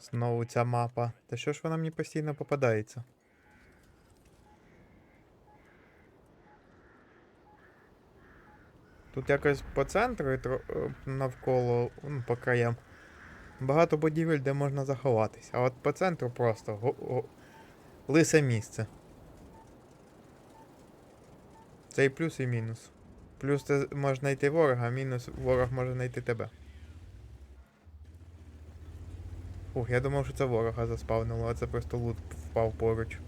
Знову ця мапа. Та що ж вона мені постійно попадається? Тут якось по центру і е, навколо, ну, по краям. Багато будівель, де можна заховатись. А от по центру просто го- го- лисе місце. Це і плюс, і мінус. Плюс ти можеш знайти ворога, а мінус ворог може знайти тебе. Ух, я думав, що це ворога заспавнило, а це просто лут впав поруч.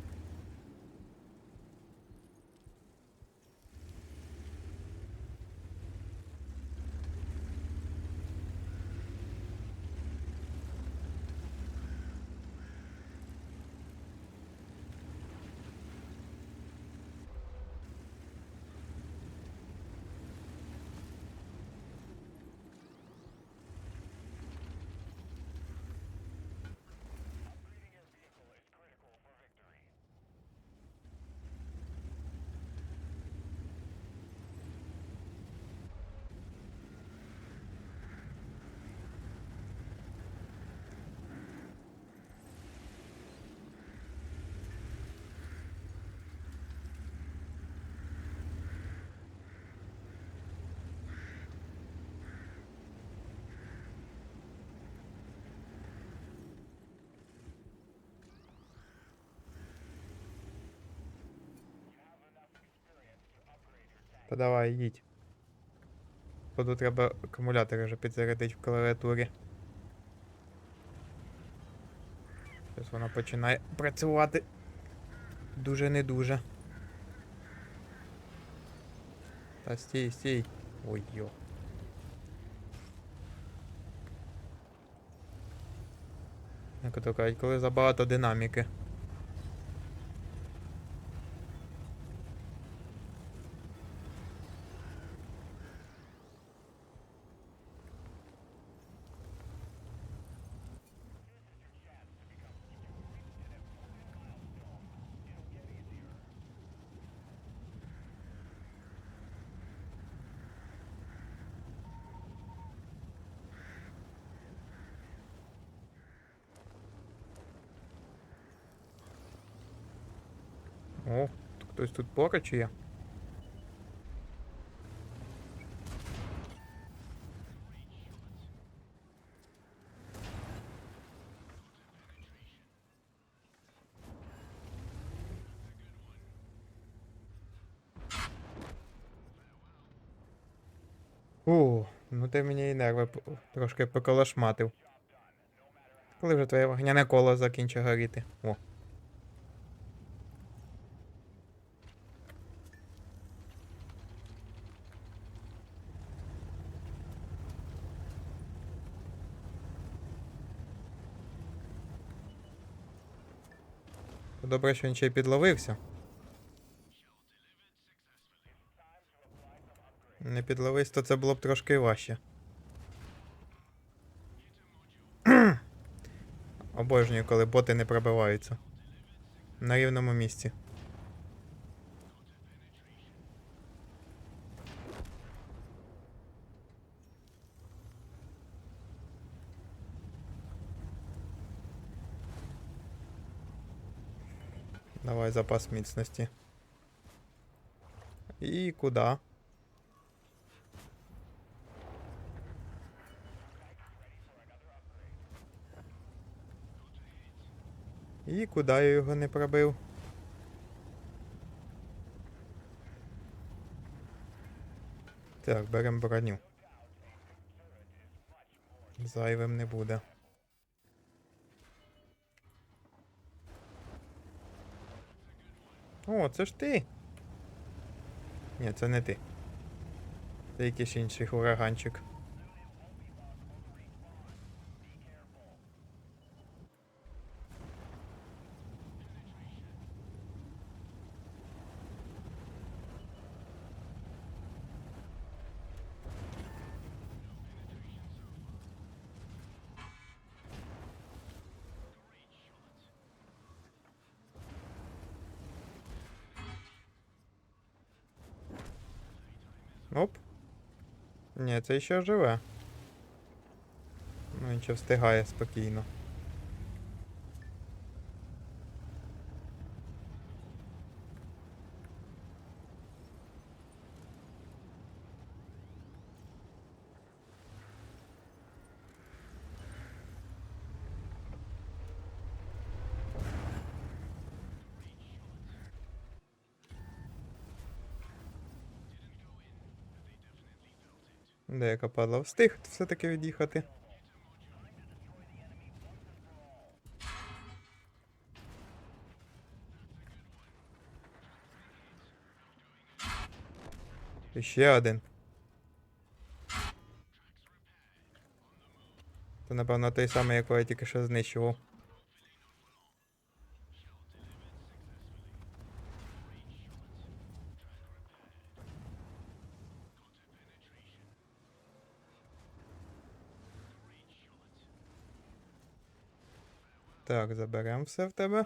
Та давай, їдь. Поду треба акумулятори вже підзарядити в клавіатурі. Зараз вона починає працювати. Дуже не дуже. Та стій, стій. Ой йо. Як то кажуть, коли забагато динаміки. О, хтось тут поруч є. О, ну ти мені і нерви трошки поколошматив. Коли вже твоє вогняне коло закінчить горіти? О. Добре, що він ще й підловився. Не підловись, то це було б трошки важче. Обожнюю, коли боти не пробиваються. На рівному місці. Давай запас міцності. І куди? І куди я його не пробив? Так, беремо броню. Зайвим не буде. О, це ж ти. Ні, це не ти. Це якийсь інший ураганчик. Оп. Ні, це ще живе. Ну, він ще встигає спокійно. Деяка падла встиг все-таки від'їхати. І ще один. Це, напевно, той самий, якого я тільки що знищував. Так, заберемо все в тебе.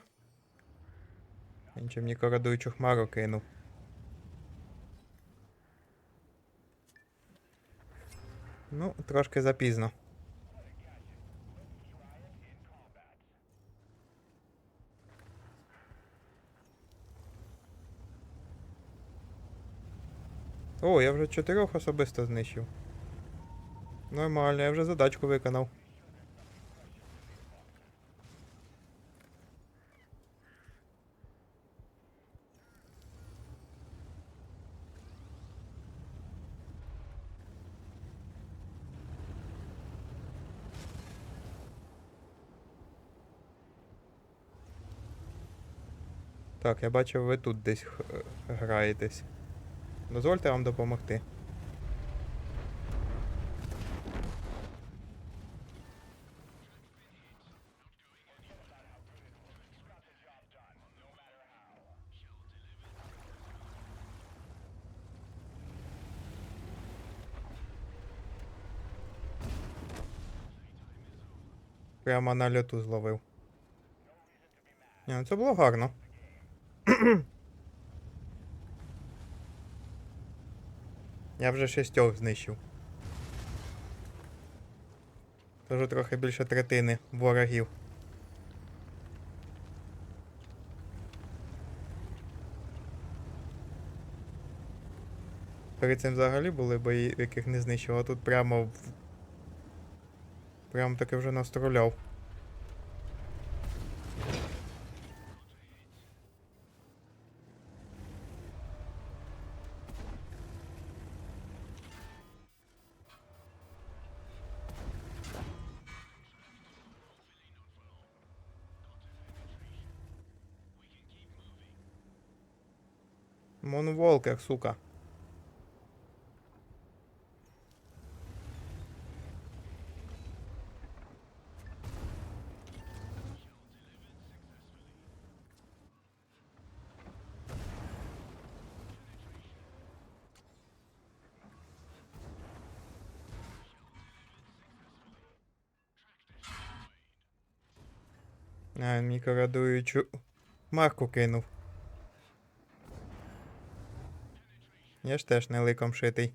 Він чим мені корадуючу хмару кинув. Ну, трошки запізно. О, я вже чотирьох особисто знищив. Нормально, я вже задачку виконав. Так, я бачив, ви тут десь граєтесь. Дозвольте вам допомогти. Прямо на льоту зловив. Ні, ну це було гарно. Я вже шістьох знищив. Вже трохи більше третини ворогів. Перед цим взагалі були бої, яких не знищив, а тут прямо в. Прямо таки вже настроляв. Монволкер, сука. А, він мені корадуючу марку кинув. Я ж теж не ликом шитий.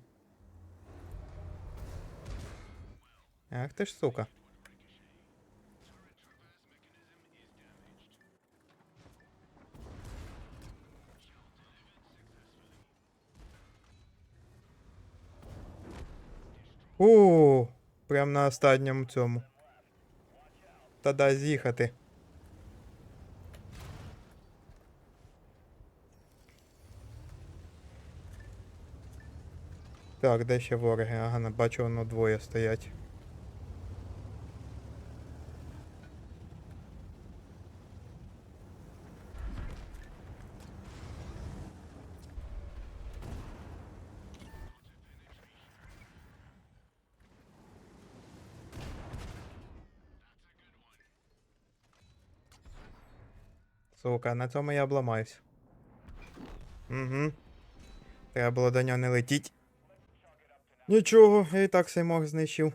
Ах ти ж сука. У, прям на останньому цьому. Та дай з'їхати. Так, де ще вороги? Ага, бачу, воно двоє стоять. Сука, на цьому я обламаюсь. Угу. Треба було до нього не летіть. Нічого, я і так мог знищив.